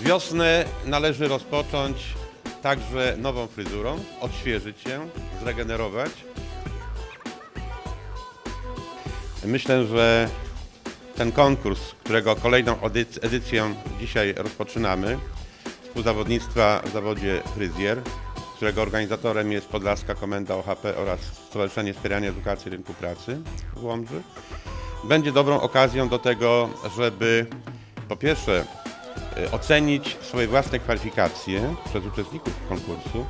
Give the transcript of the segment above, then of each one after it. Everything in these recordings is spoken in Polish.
Wiosnę należy rozpocząć także nową fryzurą, odświeżyć się, zregenerować. Myślę, że ten konkurs, którego kolejną edyc- edycję dzisiaj rozpoczynamy, współzawodnictwa w zawodzie fryzjer, którego organizatorem jest Podlaska Komenda OHP oraz Stowarzyszenie Wspierania Edukacji Rynku Pracy w Łomży, będzie dobrą okazją do tego, żeby po pierwsze ocenić swoje własne kwalifikacje przez uczestników konkursu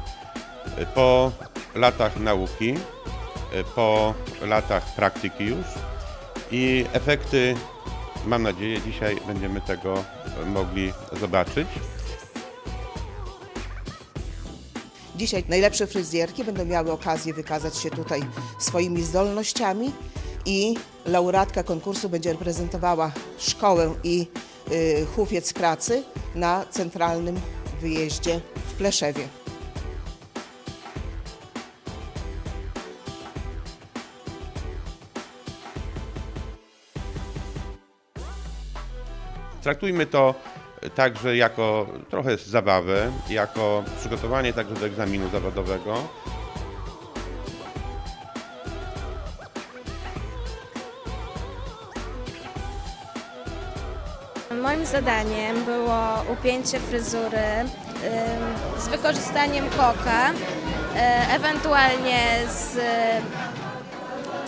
y, po latach nauki, y, po latach praktyki już i efekty, mam nadzieję, dzisiaj będziemy tego mogli zobaczyć. Dzisiaj najlepsze fryzjerki będą miały okazję wykazać się tutaj swoimi zdolnościami i laureatka konkursu będzie reprezentowała szkołę i hufiec pracy na centralnym wyjeździe w Pleszewie. Traktujmy to także jako trochę zabawę, jako przygotowanie także do egzaminu zawodowego. Zadaniem było upięcie fryzury z wykorzystaniem koka, y, ewentualnie z y,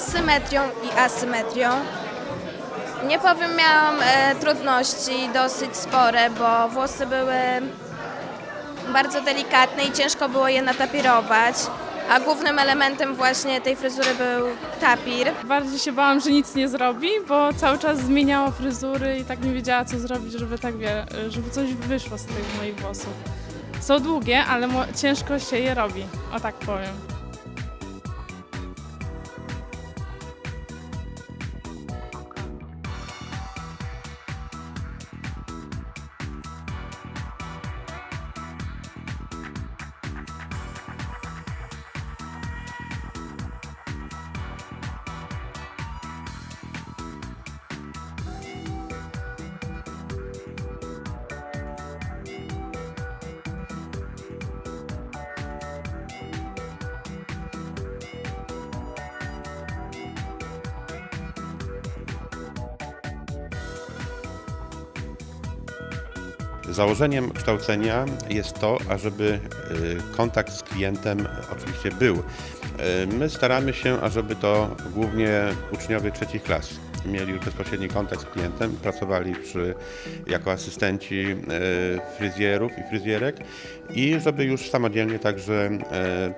symetrią i asymetrią. Nie powiem, miałam e, trudności dosyć spore, bo włosy były bardzo delikatne i ciężko było je natapirować, a głównym elementem właśnie tej fryzury był tapir. Bardziej się bałam, że nic nie zrobi, bo cały czas zmieniała fryzury i tak nie wiedziała, co zrobić, żeby tak żeby coś wyszło z tych moich włosów. Są długie, ale ciężko się je robi, o tak powiem. Założeniem kształcenia jest to, ażeby y, kontakt z klientem oczywiście był. Y, My staramy się, ażeby to głównie uczniowie trzecich klas mieli już bezpośredni kontakt z klientem, pracowali przy, jako asystenci y, fryzjerów i fryzjerek i żeby już samodzielnie także y,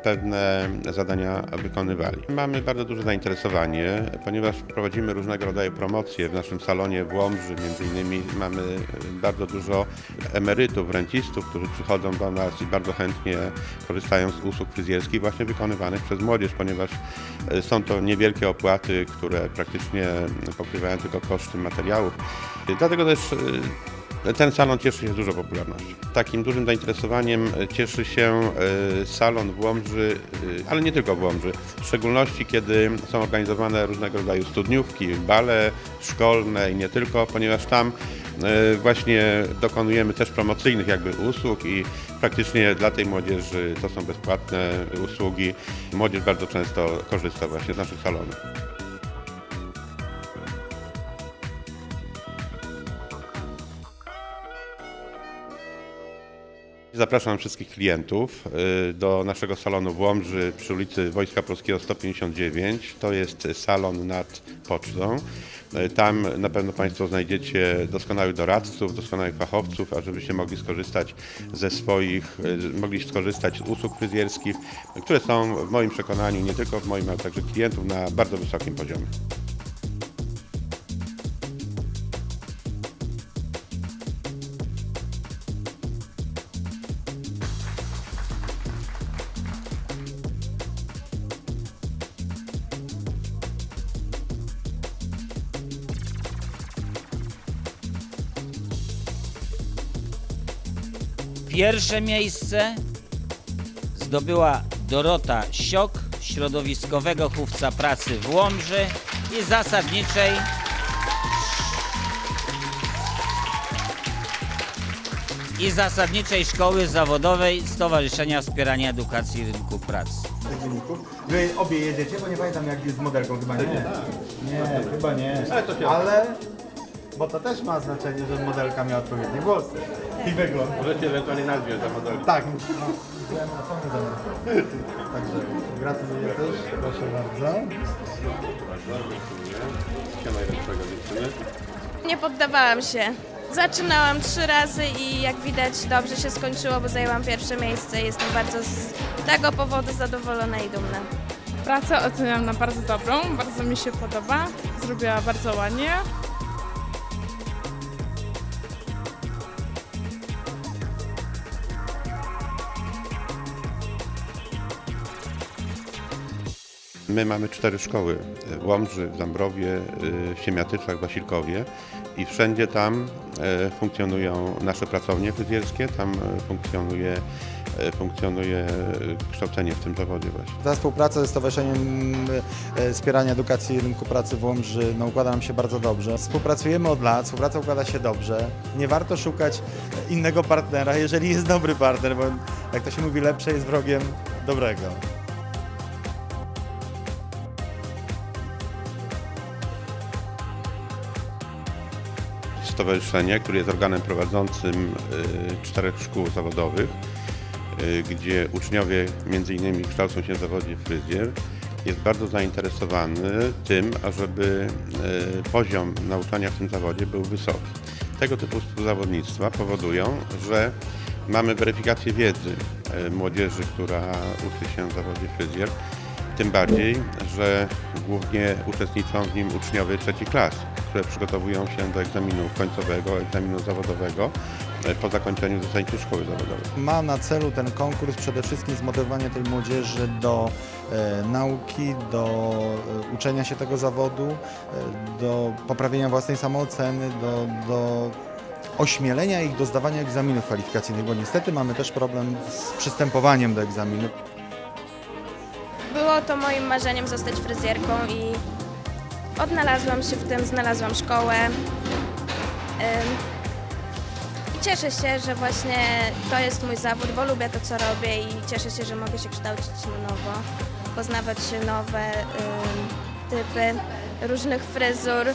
pewne zadania wykonywali. Mamy bardzo duże zainteresowanie, ponieważ prowadzimy różnego rodzaju promocje w naszym salonie w Łomży. Między innymi mamy y, bardzo dużo emerytów, rencistów, którzy przychodzą do nas i bardzo chętnie korzystają z usług fryzjerskich właśnie wykonywanych przez młodzież, ponieważ są to niewielkie opłaty, które praktycznie pokrywają tylko koszty materiałów. Dlatego też y, ten salon cieszy się dużą popularnością. Takim dużym zainteresowaniem y, cieszy się y, salon w Łomży, ale nie tylko w Łomży. W szczególności kiedy są organizowane różnego rodzaju studniówki, bale szkolne i nie tylko, ponieważ tam właśnie dokonujemy też promocyjnych jakby usług i praktycznie dla tej młodzieży to są bezpłatne usługi. Młodzież bardzo często korzysta właśnie z naszych salonów. Zapraszam wszystkich klientów y, do naszego salonu w Łomży przy ulicy Wojska Polskiego 159. To jest salon nad pocztą. Y, Tam na pewno Państwo znajdziecie doskonałych doradców, doskonałych fachowców, ażebyście mogli skorzystać ze swoich, y, mogli skorzystać z usług fryzjerskich, które są w moim przekonaniu, nie tylko w moim, ale także klientów na bardzo wysokim poziomie. Pierwsze miejsce zdobyła Dorota Siok, środowiskowego chówca pracy w Łomży i zasadniczej i zasadniczej szkoły zawodowej Stowarzyszenia Wspierania Edukacji i Rynku Pracy. tych wyników. Wy obie jedziecie, bo nie pamiętam jak jest z modelką, chyba nie. Nie, chyba nie. Ale, bo to też ma znaczenie, że modelka miała odpowiednie włosy i wygląd. Możecie ewentualnie nazwie za modelkę. Tak, no, byłem na samym zamiarze. Także gratuluję też, proszę bardzo. Wszystkiego najlepszego życzymy. Nie poddawałam się. Zaczynałam trzy razy i jak widać dobrze się skończyło, bo zajęłam pierwsze miejsce. Jestem bardzo z tego powodu zadowolona i dumna. Pracę oceniam na bardzo dobrą, bardzo mi się podoba. Zrobiła bardzo ładnie. My mamy cztery szkoły w Łomży, w Zambrowie, y, w Siemiatyczach, w Wasilkowie i wszędzie tam e, funkcjonują nasze pracownie fryzjerskie, tam e, funkcjonuje, e, funkcjonuje e, kształcenie w tym zawodzie właśnie. Ta współpraca ze Stowarzyszeniem e, Wspierania Edukacji i Rynku Pracy w Łomży no, układa nam się bardzo dobrze. Współpracujemy od lat, współpraca układa się dobrze. Nie warto szukać innego partnera, jeżeli jest dobry partner, bo jak to się mówi, lepsze jest wrogiem dobrego. Stowarzyszenie, które jest organem prowadzącym y, czterech szkół zawodowych, y, gdzie uczniowie między innymi kształcą się w zawodzie fryzjer, jest bardzo zainteresowany tym, ażeby y, poziom nauczania w tym zawodzie był wysoki. Tego typu zawodnictwa powodują, że mamy weryfikację wiedzy młodzieży, która uczy się w zawodzie fryzjer, tym bardziej, że głównie uczestniczą w nim uczniowie trzecich klas, które przygotowują się do egzaminu końcowego, egzaminu zawodowego e, po zakończeniu zasadniczej szkoły zawodowej. Ma na celu ten konkurs przede wszystkim zmotywowanie tej młodzieży do e, nauki, do e, uczenia się tego zawodu, e, do poprawienia własnej samooceny, do, do ośmielenia ich do zdawania egzaminów kwalifikacyjnych, bo niestety mamy też problem z przystępowaniem do egzaminu. Było to moim marzeniem zostać fryzjerką i odnalazłam się w tym, znalazłam szkołę. I cieszę się, że właśnie to jest mój zawód, bo lubię to, co robię i cieszę się, że mogę się kształcić na nowo, poznawać nowe typy różnych fryzur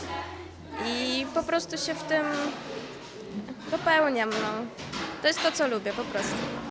i po prostu się w tym dopełniam. No. To jest to, co lubię po prostu.